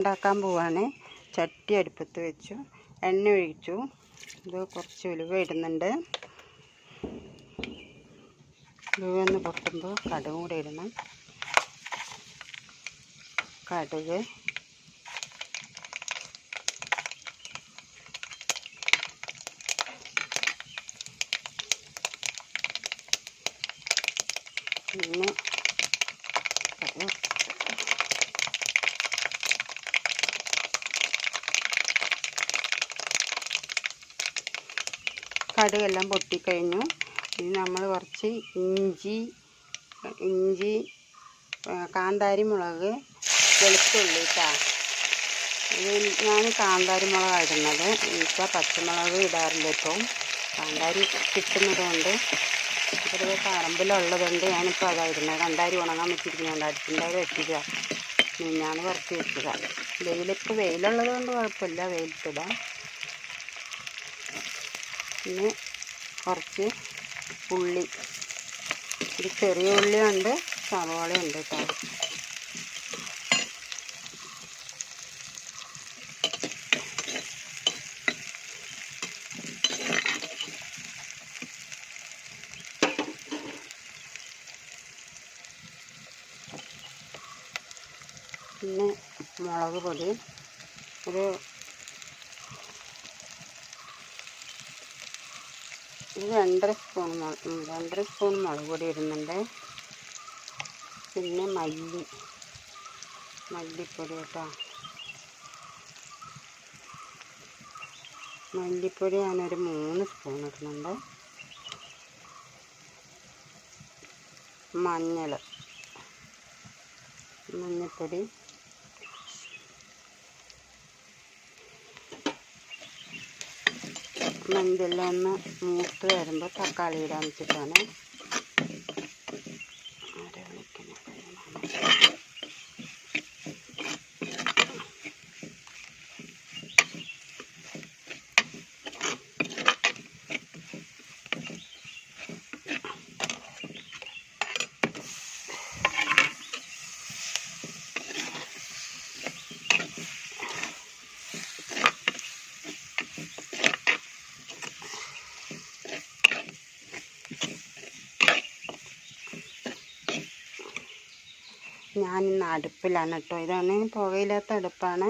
ഉണ്ടാക്കാൻ പോവാണ്. ചട്ടി അടുപ്പത്ത് വെച്ചു. എണ്ണ ഒഴിച്ചു. ഇത് കുറച്ച് ഉലുവ ഇടുന്നുണ്ട്. ഉലുവ ഒന്ന് പൊട്ടുമ്പോൾ കടുക് കൂടെ ഇടണം. കടുക്. പിന്നെ കടുകെല്ലാം പൊട്ടിക്കഴിഞ്ഞു. ഇനി നമ്മൾ കുറച്ച് ഇഞ്ചി ഇഞ്ചി കാന്താരി മുളക് വെളുത്തുള്ളി കേട്ടോ ഞാൻ കാന്താരി മുളകാണ് ഇടുന്നത്. ഇപ്പോൾ പച്ചമുളക് ഇടാറില്ല ഇപ്പോൾ കാന്താരി കിട്ടുന്നത് കൊണ്ട് ഇവിടെ പറമ്പിലുള്ളതുകൊണ്ട് ഞാനിപ്പോൾ അതാണ് ഇടുന്നത്. കാന്താരി ഉണങ്ങാൻ വെച്ചിരിക്കുന്നുണ്ട് അടുത്തിന്റെ വെച്ചില്ല ഞാൻ കുറച്ച് വെച്ചതാണ് വെയിലിപ്പോൾ വെയിലുള്ളത് കൊണ്ട് കുഴപ്പമില്ല. വെയിലത്തിടാം പിന്നെ കുറച്ച് ഉള്ളി. ഒരു ചെറിയ ഉള്ളിയുണ്ട് സവാളയുണ്ട് കേട്ടോ. പിന്നെ മുളക് പൊടി. ഒരു ഇത് രണ്ടര സ്പൂൺ രണ്ടര സ്പൂൺ മുളക് പൊടി ഇടുന്നുണ്ട്. പിന്നെ മല്ലി. മല്ലിപ്പൊടി കേട്ടോ. മല്ലിപ്പൊടി ഞാനൊരു മൂന്ന് സ്പൂൺ ഇടുന്നുണ്ട്. മഞ്ഞൾ. മഞ്ഞൾപ്പൊടി മഞ്ഞളെല്ലാം ഒന്ന് മൂത്ത് വരുമ്പോൾ തക്കാളി ഇടാൻ വെച്ചിട്ടാണ്. ഞാനിന്ന് അടുപ്പിലാണ് കേട്ടോ. ഇതാണ് പുകയില്ലാത്ത അടുപ്പാണ്.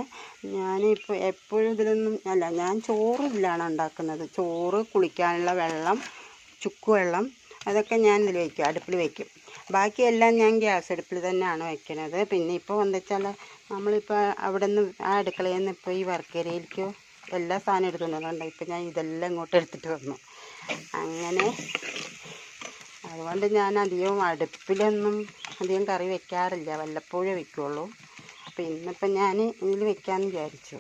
ഞാനിപ്പോൾ എപ്പോഴും ഇതിലൊന്നും അല്ല ഞാൻ ചോറ് ഇതിലാണ് ഉണ്ടാക്കുന്നത്. ചോറ് കുളിക്കാനുള്ള വെള്ളം ചുക്ക് വെള്ളം അതൊക്കെ ഞാൻ ഇതിൽ വയ്ക്കും അടുപ്പിൽ വയ്ക്കും ബാക്കിയെല്ലാം ഞാൻ ഗ്യാസ് അടുപ്പിൽ തന്നെയാണ് വയ്ക്കുന്നത് പിന്നെ ഇപ്പോൾ എന്താ വെച്ചാൽ നമ്മളിപ്പോൾ അവിടെ നിന്ന് ആ അടുക്കളയിൽ നിന്ന് ഇപ്പോൾ ഈ വർക്കേരിയയിലേക്ക് എല്ലാ സാധനം എടുത്തുകൊണ്ടുണ്ട് ഇപ്പം ഞാൻ ഇതെല്ലാം ഇങ്ങോട്ട് എടുത്തിട്ട് വന്നു. അങ്ങനെ അതുകൊണ്ട് ഞാൻ അധികം അടുപ്പിലൊന്നും അധികം കറി വെക്കാറില്ല വല്ലപ്പോഴേ വെക്കുള്ളൂ. അപ്പോൾ ഇന്നിപ്പം ഞാൻ ഇതിൽ വെക്കാമെന്ന് വിചാരിച്ചു.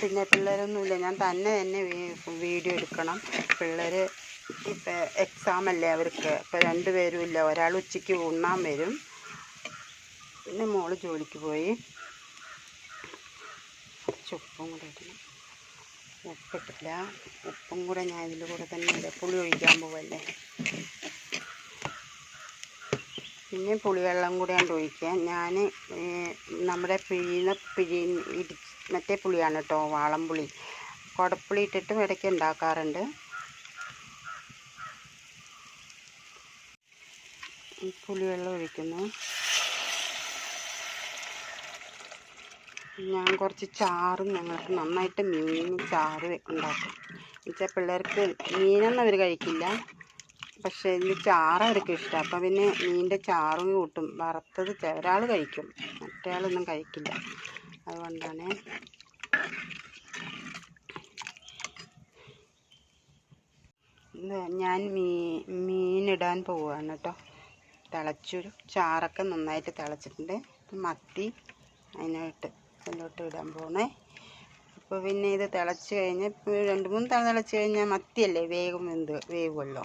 പിന്നെ പിള്ളേരൊന്നുമില്ല ഞാൻ തന്നെ തന്നെ വീഡിയോ എടുക്കണം. പിള്ളേർ ഇപ്പം എക്സാം അല്ലേ അവർക്ക് ഇപ്പം രണ്ടുപേരും ഇല്ല ഒരാൾ ഉച്ചയ്ക്ക് ഉണ്ണാൻ വരും. പിന്നെ മോൾ ജോലിക്ക് പോയി. കുറച്ച് ഉപ്പും കൂടെ ഇടണം. ഉപ്പിട്ടില്ല. ഉപ്പും കൂടെ ഞാൻ ഇതിന്റെ കൂടെ തന്നെ ഇടാം. പുളി ഒഴിക്കാൻ പോവല്ലേ? പിന്നെ പുളിവെള്ളം കൂടെ ഞാൻ ഒഴിക്കാം ഞാൻ നമ്മുടെ പിഴിയുന്ന പിഴി ഇടി മറ്റേ പുളിയാണ് കേട്ടോ വാളംപുളി കുടപ്പുളി ഇട്ടിട്ട് ഇടയ്ക്ക് ഉണ്ടാക്കാറുണ്ട്. പുളിവെള്ളം ഒഴിക്കുന്നു. ഞാൻ കുറച്ച് ചാറും ഞങ്ങൾക്ക് നന്നായിട്ട് മീൻ ചാറ് ഉണ്ടാക്കും. എന്നുവെച്ചാൽ പിള്ളേർക്ക് മീനൊന്നും അവർ കഴിക്കില്ല. പക്ഷേ ഇതിൽ ചാറ് അവർക്ക് ഇഷ്ടം. അപ്പം പിന്നെ മീനിന്റെ ചാറും കൂട്ടും. വറുത്തത് ഒരാൾ കഴിക്കും. മറ്റേ ആളൊന്നും കഴിക്കില്ല. അതുകൊണ്ടാണ്. ഞാൻ മീ മീനിടാൻ പോവുകയാണ് കേട്ടോ തിളച്ചൊരു ചാറൊക്കെ നന്നായിട്ട് തിളച്ചിട്ടുണ്ട്. മത്തി അതിനായിട്ട്. അതിലോട്ട് ഇടാൻ പോണേ. അപ്പോൾ പിന്നെ ഇത് തിളച്ച് കഴിഞ്ഞ് രണ്ട് മൂന്ന് തവണ തിളച്ച് കഴിഞ്ഞാൽ മത്തിയല്ലേ വേഗം വെന്ത് വേവുമല്ലോ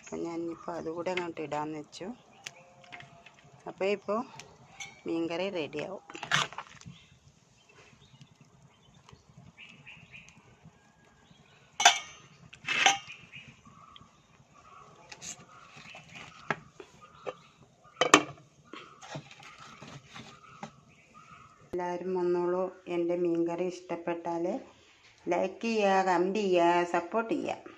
അപ്പം ഞാനിപ്പോൾ അതുകൂടെ അങ്ങോട്ട് ഇടാമെന്ന് വെച്ചു. അപ്പോൾ ഇപ്പോൾ മീൻകറി റെഡിയാവും എല്ലാവരും വന്നോളൂ എന്റെ മീൻകറി ഇഷ്ടപ്പെട്ടാൽ ലൈക്ക് ചെയ്യുക കമന്റ് ചെയ്യുക സപ്പോർട്ട് ചെയ്യുക.